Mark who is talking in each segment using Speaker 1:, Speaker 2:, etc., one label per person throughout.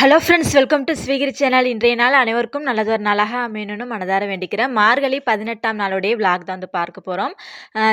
Speaker 1: Hello friends welcome to ஸ்வீகிரி channel இன்றைய நாள் அனைவருக்கும் நல்லதொரு நாளாக அமையணும்னு மனதார வேண்டிக்கிறேன். மார்கழி பதினெட்டாம் நாளுடைய விளாக் தான் வந்து பார்க்க போகிறோம்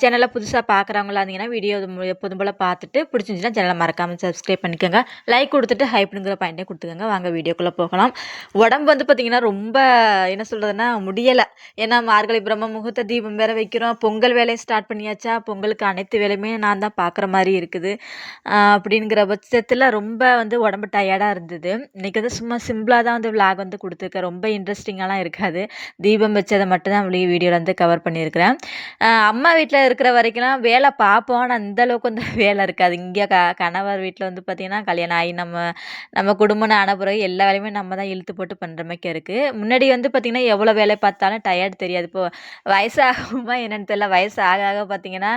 Speaker 1: சேனலை புதுசாக பார்க்குறவங்களா இருந்தீங்கன்னா வீடியோ எப்போதும் போல் பார்த்துட்டு பிடிச்சிருந்துச்சுன்னா சேனலை மறக்காமல் சப்ஸ்கிரைப் பண்ணிக்கோங்க. லைக் கொடுத்துட்டு ஹைப்னுங்கிற பாயிண்டே கொடுத்துக்கோங்க. வாங்க வீடியோக்குள்ளே போகலாம். உடம்பு வந்து பார்த்திங்கன்னா ரொம்ப என்ன சொல்கிறதுனா முடியலை. ஏன்னா மார்கழி பிரம்ம முகூர்த்த தீபம் வேறு வைக்கிறோம். பொங்கல் வேலையை ஸ்டார்ட் பண்ணியாச்சா? பொங்கலுக்கு அனைத்து வேலையுமே நான் தான் பார்க்குற மாதிரி இருக்குது. அப்படிங்கிற பட்சத்தில் ரொம்ப வந்து உடம்பு டயர்டாக இருந்தது. இன்றைக்கி வந்து சும்மா சிம்பிளாக தான் வந்து விளாக் வந்து கொடுத்துருக்கேன். ரொம்ப இன்ட்ரெஸ்டிங்காலாம் இருக்காது. தீபம் வச்சதை மட்டும்தான் தான் வீடியோவில் வந்து கவர் பண்ணியிருக்கிறேன். அம்மா வீட்டில் இருக்கிற வரைக்கும்லாம் வேலை பார்ப்போம். ஆனால் அந்தளவுக்கு வந்து வேலை இருக்காது. இங்கே க கணவர் வீட்டில் வந்து பார்த்திங்கன்னா கல்யாணம் ஆகி நம்ம நம்ம குடும்பம் ஆன பிறகு எல்லா வேலையுமே நம்ம தான் இழுத்து போட்டு பண்ணுற மாதிரி இருக்குது முன்னாடி வந்து பார்த்திங்கன்னா எவ்வளோ வேலை பார்த்தாலும் டயர்டு தெரியாது. இப்போ வயசாகுமா என்னென்னு தெரியல. வயசு ஆக ஆக பார்த்திங்கன்னா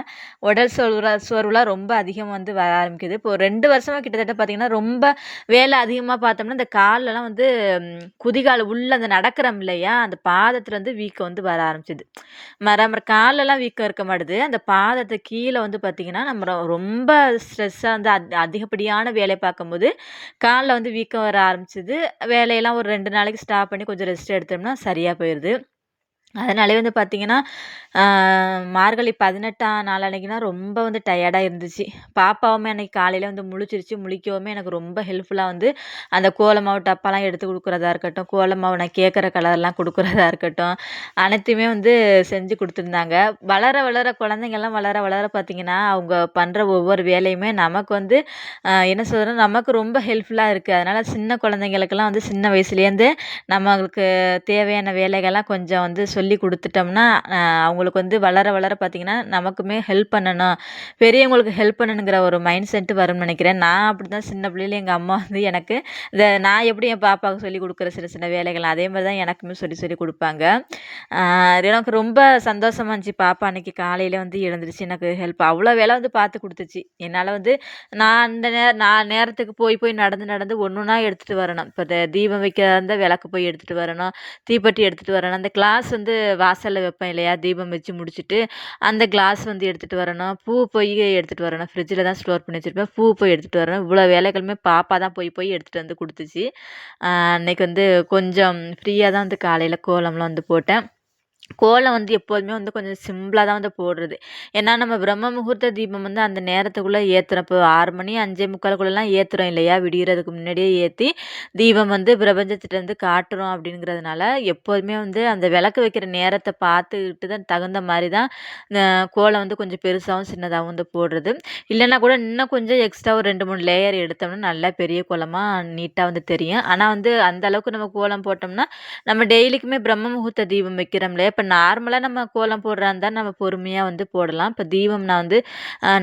Speaker 1: உடல் சோர்வு சோர்வுலாம் ரொம்ப அதிகம் வந்து வர ஆரம்பிக்குது. இப்போ ரெண்டு வருஷமாக கிட்டத்தட்ட பார்த்திங்கன்னா ரொம்ப வேலை அதிகமாக பார்த்தோம்னா இந்த கால்லலாம் வந்து குதிகால் உள்ளே அந்த நடக்கிறோம் இல்லையா? அந்த பாதத்தில் வந்து வீக்கம் வந்து வர ஆரம்பிச்சிது. மரம் காலெல்லாம் வீக்கம் இருக்க மாட்டுது. அந்த பாதத்தை கீழே வந்து பார்த்திங்கன்னா நம்ம ரொம்ப ஸ்ட்ரெஸ்ஸாக வந்து அத் அதிகப்படியான வேலை பார்க்கும்போது காலில் வந்து வீக்கம் வர ஆரம்பிச்சிது. வேலையெல்லாம் ஒரு ரெண்டு நாளைக்கு ஸ்டாப் பண்ணி கொஞ்சம் ரெஸ்ட் எடுத்தோம்னா சரியாக போயிடுது. அதனாலே வந்து பார்த்திங்கன்னா மார்கழி பதினெட்டாம் நாள் அன்றைக்கினா ரொம்ப வந்து டயர்டாக இருந்துச்சு. பாப்பாவுமே அன்றைக்கி காலையில் வந்து முழிச்சிருச்சு. முழிக்கவுமே எனக்கு ரொம்ப ஹெல்ப்ஃபுல்லாக வந்து அந்த கோலமாவு டப்பாலாம் எடுத்து கொடுக்குறதா இருக்கட்டும் கோலமாவு நான் கேட்குற கலர்லாம் கொடுக்குறதா இருக்கட்டும் அனைத்தையுமே வந்து செஞ்சு கொடுத்துருந்தாங்க. வளர வளர குழந்தைங்கள்லாம் வளர வளர பார்த்திங்கன்னா அவங்க பண்ணுற ஒவ்வொரு வேலையுமே நமக்கு வந்து என்ன சொல்கிறோம் நமக்கு ரொம்ப ஹெல்ப்ஃபுல்லாக இருக்குது அதனால் சின்ன குழந்தைங்களுக்கெல்லாம் வந்து சின்ன வயசுலேருந்து நம்மளுக்கு தேவையான வேலைகள்லாம் கொஞ்சம் வந்து சொல்லி கொடுத்துட்டோம்னா அவங்களுக்கு வந்து வளர வளர பார்த்திங்கன்னா நமக்குமே ஹெல்ப் பண்ணணும். பெரியவங்களுக்கு ஹெல்ப் பண்ணணுங்கிற ஒரு மைண்ட் செட்டு வரும்னு நினைக்கிறேன். நான் அப்படி தான் சின்ன பிள்ளையில எங்கள் அம்மா வந்து எனக்கு இந்த நான் எப்படி என் பாப்பாவுக்கு சொல்லி கொடுக்குற சின்ன சின்ன வேலைகள் அதே மாதிரி தான் எனக்குமே சொல்லி சொல்லி கொடுப்பாங்க. எனக்கு ரொம்ப சந்தோஷமாக இருந்துச்சு. பாப்பா அன்றைக்கி காலையில் வந்து எழுந்துருச்சு எனக்கு ஹெல்ப் அவ்வளோ வேலை வந்து பார்த்து கொடுத்துச்சு. என்னால் வந்து நான் அந்த நேரம் நான் நேரத்துக்கு போய் போய் நடந்து நடந்து ஒன்று ஒன்றா எடுத்துகிட்டு வரணும். இப்போ தீபம் வைக்க அந்த விளக்கு போய் எடுத்துகிட்டு வரணும் தீப்பெட்டி எடுத்துகிட்டு வரணும். அந்த கிளாஸ் வந்து வந்து வாசலில் வைப்பேன் இல்லையா? தீபம் வச்சு முடிச்சுட்டு அந்த கிளாஸ் வந்து எடுத்துகிட்டு வரணும். பூ போய் எடுத்துகிட்டு வரணும். ஃப்ரிட்ஜில் தான் ஸ்டோர் பண்ணி வச்சுருப்பேன். பூ போய் எடுத்துகிட்டு வரணும். இவ்வளோ வேலைகளுமே பாப்பா தான் போய் போய் எடுத்துகிட்டு வந்து கொடுத்துச்சு. அன்றைக்கி வந்து கொஞ்சம் ஃப்ரீயாக தான் வந்து காலையில் கோலம்லாம் வந்து போட்டேன். கோலம் வந்து எப்போதுமே வந்து கொஞ்சம் சிம்பிளாக தான் வந்து போடுறது. ஏன்னா நம்ம பிரம்ம முகூர்த்த தீபம் வந்து அந்த நேரத்துக்குள்ளே ஏற்றுறோம் இப்போ ஆறு மணி அஞ்சே முக்காலுக்குள்ளெல்லாம் ஏற்றுறோம் இல்லையா? விடிகிறதுக்கு முன்னாடியே ஏற்றி தீபம் வந்து பிரபஞ்சத்திட்டேருந்து காட்டுறோம் அப்படிங்கிறதுனால எப்போதுமே வந்து அந்த விளக்கு வைக்கிற நேரத்தை பார்த்துக்கிட்டு தான் தகுந்த மாதிரி தான் கோலம் வந்து கொஞ்சம் பெருசாகவும் சின்னதாகவும் வந்து போடுறது. இல்லைன்னா கூட இன்னும் கொஞ்சம் எக்ஸ்ட்ரா ஒரு ரெண்டு மூணு லேயர் எடுத்தோம்னா நல்லா பெரிய கோலமாக நீட்டாக வந்து தெரியும். ஆனால் வந்து அந்த அளவுக்கு நம்ம கோலம் போட்டோம்னா நம்ம டெய்லிக்குமே பிரம்ம முகூர்த்த தீபம் வைக்கிறோம் இல்லையா? இப்போ நார்மலாக நம்ம கோலம் போடுறா இருந்தால் நம்ம பொறுமையாக வந்து போடலாம். இப்போ தீபம் நான் வந்து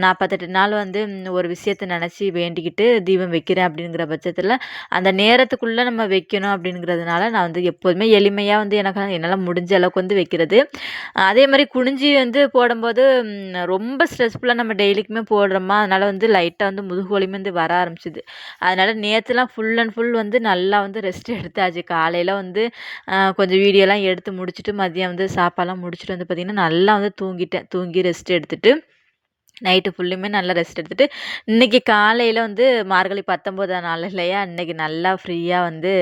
Speaker 1: நாற்பத்தெட்டு நாள் வந்து ஒரு விஷயத்த நினச்சி வேண்டிக்கிட்டு தீபம் வைக்கிறேன் அப்படிங்கிற பட்சத்தில் அந்த நேரத்துக்குள்ளே நம்ம வைக்கணும் அப்படிங்கிறதுனால நான் வந்து எப்போதுமே எளிமையாக வந்து எனக்கு என்னால் முடிஞ்ச அளவுக்கு வந்து வைக்கிறது. அதே மாதிரி குனிஞ்சி வந்து போடும்போது ரொம்ப ஸ்ட்ரெஸ்ஃபுல்லாக நம்ம டெய்லிக்குமே போடுறோமா அதனால் வந்து லைட்டாக வந்து முதுகு வந்து வர ஆரம்பிச்சிது. அதனால் நேற்றுலாம் ஃபுல் அண்ட் ஃபுல் வந்து நல்லா வந்து ரெஸ்ட் எடுத்தாச்சு. காலையில் வந்து கொஞ்சம் வீடியோலாம் எடுத்து முடிச்சுட்டு மதியம் வந்து சாப்பாடெலாம் முடிச்சுட்டு வந்து பார்த்திங்கன்னா நல்லா வந்து தூங்கிட்டேன். தூங்கி ரெஸ்ட் எடுத்துகிட்டு நைட்டு ஃபுல்லுமே நல்லா ரெஸ்ட் எடுத்துகிட்டு இன்றைக்கி காலையில் வந்து மார்கழி பத்தொம்போதாம் நாள் இல்லையா? இன்றைக்கி நல்லா ஃப்ரீயாக வந்து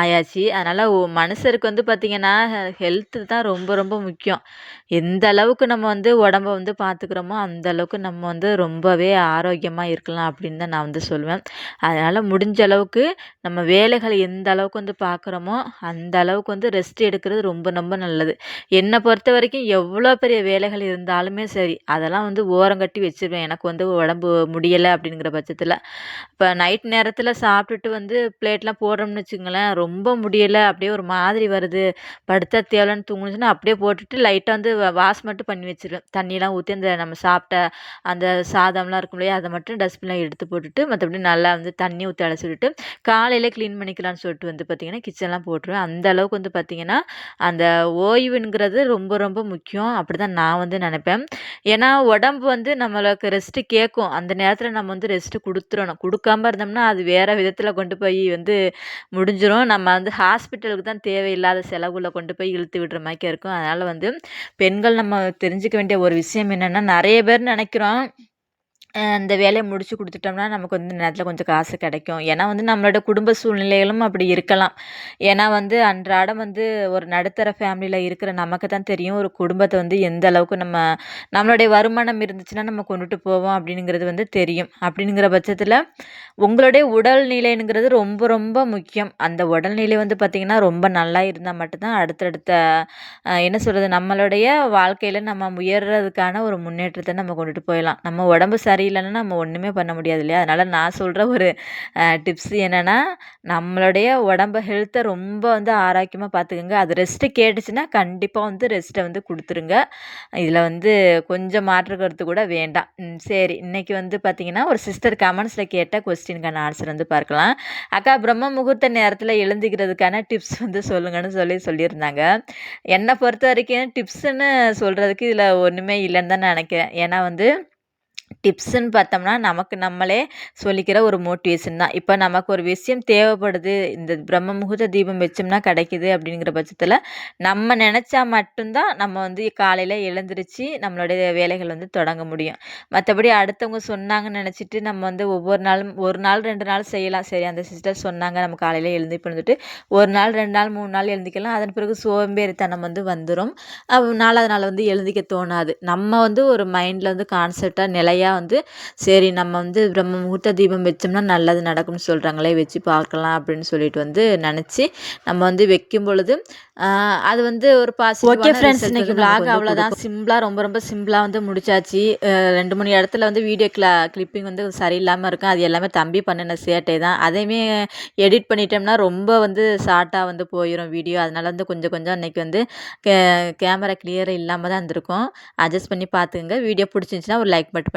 Speaker 1: ஆயாச்சு. அதனால் மனுஷருக்கு வந்து பார்த்திங்கன்னா ஹெல்த்து தான் ரொம்ப ரொம்ப முக்கியம். எந்த அளவுக்கு நம்ம வந்து உடம்ப வந்து பார்த்துக்குறோமோ அந்த அளவுக்கு நம்ம வந்து ரொம்பவே ஆரோக்கியமாக இருக்கலாம் அப்படின்னு தான் நான் வந்து சொல்லுவேன் அதனால் முடிஞ்ச அளவுக்கு நம்ம வேலைகளை எந்த அளவுக்கு வந்து பார்க்குறோமோ அந்த அளவுக்கு வந்து ரெஸ்ட் எடுக்கிறது ரொம்ப ரொம்ப நல்லது. என்னை பொறுத்த வரைக்கும் எவ்வளோ பெரிய வேலைகள் இருந்தாலுமே சரி அதெல்லாம் வந்து ஓரங்க கட்டி வச்சுருவேன். எனக்கு வந்து உடம்பு முடியலை அப்படிங்கிற பட்சத்தில். இப்போ நைட் நேரத்தில் சாப்பிட்டுட்டு வந்து பிளேட்லாம் போடுறோம்னு வச்சுங்களேன் ரொம்ப முடியலை. அப்படியே ஒரு மாதிரி வருது. படுத்தா தேவலன்னு தூங்குனுச்சுன்னா அப்படியே போட்டுட்டு லைட்டாக வந்து வாஷ் மட்டும் பண்ணி வச்சுருவேன். தண்ணியெலாம் ஊற்றி அந்த நம்ம சாப்பிட்ட அந்த சாதம்லாம் இருக்கும் இல்லையா அதை மட்டும் டஸ்ட்பினில் எடுத்து போட்டுட்டு மற்றபடி நல்லா வந்து தண்ணி ஊற்றி அடைச்சி விட்டுட்டு காலையில் க்ளீன் பண்ணிக்கலாம்னு சொல்லிட்டு வந்து பார்த்திங்கன்னா கிச்சன்லாம் போட்டுருவேன். அந்த அளவுக்கு வந்து பார்த்திங்கன்னா அந்த ஓய்வுங்கிறது ரொம்ப ரொம்ப முக்கியம். அப்படி தான் நான் வந்து நினைப்பேன். ஏன்னா உடம்பு வந்து நம்மளுக்கு ரெஸ்ட்டு கேட்கும் அந்த நேரத்தில் நம்ம வந்து ரெஸ்ட்டு கொடுத்துடணும் கொடுக்காம இருந்தோம்னா அது வேறு விதத்தில் கொண்டு போய் வந்து முடிஞ்சிடும் நம்ம வந்து ஹாஸ்பிட்டலுக்கு தான் தேவையில்லாத செலவுல கொண்டு போய் இழுத்து விடுற மாதிரி இருக்கும். அதனால் வந்து பெண்கள் நம்ம தெரிஞ்சுக்க வேண்டிய ஒரு விஷயம் என்னென்னா நிறைய பேர் நினைக்கிறோம். அந்த வேலையை முடிச்சு கொடுத்துட்டோம்னா நமக்கு வந்து நேரத்தில் கொஞ்சம் காசு கிடைக்கும். ஏன்னா வந்து நம்மளோட குடும்ப சூழ்நிலைகளும் அப்படி இருக்கலாம். ஏன்னா வந்து அன்றாடம் வந்து ஒரு நடுத்தர ஃபேமிலியில் இருக்கிற நமக்கு தான் தெரியும் ஒரு குடும்பத்தை வந்து எந்த அளவுக்கு நம்ம நம்மளுடைய வருமானம் இருந்துச்சுன்னா நம்ம கொண்டுட்டு போவோம் அப்படிங்கிறது வந்து தெரியும். அப்படிங்கிற பட்சத்தில் உங்களுடைய உடல்நிலைங்கிறது ரொம்ப ரொம்ப முக்கியம். அந்த உடல்நிலை வந்து பார்த்திங்கன்னா ரொம்ப நல்லா இருந்தால் மட்டும்தான் அடுத்தடுத்த என்ன சொல்கிறது நம்மளுடைய வாழ்க்கையில் நம்ம உயர்றதுக்கான ஒரு முன்னேற்றத்தை நம்ம கொண்டுட்டு போயிடலாம். நம்ம உடம்பு சரி சரியில்லைன்னா நம்ம ஒன்றுமே பண்ண முடியாது இல்லையா அதனால் நான் சொல்கிற ஒரு டிப்ஸ் என்னென்னா நம்மளுடைய உடம்ப ஹெல்த்தை ரொம்ப வந்து ஆரோக்கியமாக பார்த்துக்கோங்க அது ரெஸ்ட்டு கேட்டுச்சுன்னா கண்டிப்பாக வந்து ரெஸ்ட்டை வந்து கொடுத்துருங்க. இதில் வந்து கொஞ்சம் மாற்று கருத்து கூட வேண்டாம். சரி. இன்றைக்கி வந்து பார்த்திங்கன்னா ஒரு சிஸ்டர் கமெண்ட்ஸில் கேட்ட கொஸ்டினுக்கான ஆன்சர் வந்து பார்க்கலாம். அக்கா பிரம்ம முகூர்த்த நேரத்தில் எழுந்திக்கிறதுக்கான டிப்ஸ் வந்து சொல்லுங்கன்னு சொல்லி சொல்லியிருந்தாங்க. என்னை பொறுத்த வரைக்கும் டிப்ஸுன்னு சொல்கிறதுக்கு இதில் ஒன்றுமே இல்லைன்னு தான் நினைக்கிறேன். ஏன்னா வந்து டிப்ஸுன்னு பார்த்தோம்னா நமக்கு நம்மளே சொல்லிக்கிற ஒரு மோட்டிவேஷன் தான். இப்போ நமக்கு ஒரு விஷயம் தேவைப்படுது இந்த பிரம்ம முகூர்த்த தீபம் வச்சோம்னா கிடைக்கிது அப்படிங்கிற பட்சத்தில் நம்ம நினச்சா மட்டும்தான் நம்ம வந்து காலையில் எழுந்திரிச்சு நம்மளுடைய வேலைகள் வந்து தொடங்க முடியும். மற்றபடி அடுத்தவங்க சொன்னாங்கன்னு நினச்சிட்டு நம்ம வந்து ஒவ்வொரு நாளும் ஒரு நாள் ரெண்டு நாள் செய்யலாம். சரி அந்த சிஸ்டர் சொன்னாங்க நம்ம காலையில் எழுந்து இப்போ வந்துட்டு ஒரு நாள் ரெண்டு நாள் மூணு நாள் எழுந்திக்கலாம். அதன் பிறகு சோம்பேறித்தனம் வந்து வந்துடும் நாலாவது நாள் வந்து எழுந்திக்க தோணாது. நம்ம வந்து ஒரு மைண்டில் வந்து கான்செப்டாக நிலையாக வந்து சரி நம்ம வந்து பிரம்ம முகூர்த்த தீபம் வச்சோம்னா நல்லது நடக்கும்னு சொல்கிறாங்களே வச்சு பார்க்கலாம் அப்படின்னு சொல்லிட்டு வந்து நினச்சி நம்ம வந்து வைக்கும் பொழுது அது வந்து ஒரு பாசி ஓகே ஃப்ரெண்ட்ஸ் இன்னைக்கு விளாக் அவ்வளோதான் சிம்பிளாக ரொம்ப ரொம்ப சிம்பிளாக வந்து முடிச்சாச்சு. ரெண்டு மூணு இடத்துல வந்து வீடியோ கிளா கிளிப்பிங் வந்து சரியில்லாமல் இருக்கும். அது எல்லாமே தம்பி பண்ணின சேட்டை தான். அதையுமே எடிட் பண்ணிட்டோம்னா ரொம்ப வந்து ஷார்ட்டாக வந்து போயிடும் வீடியோ அதனால வந்து கொஞ்சம் கொஞ்சம் இன்றைக்கி வந்து கே கேமரா கிளியர் இல்லாமல் தான் இருந்திருக்கும். அட்ஜஸ்ட் பண்ணி பார்த்துங்க வீடியோ பிடிச்சிருந்துச்சின்னா ஒரு லைக் மட்டும்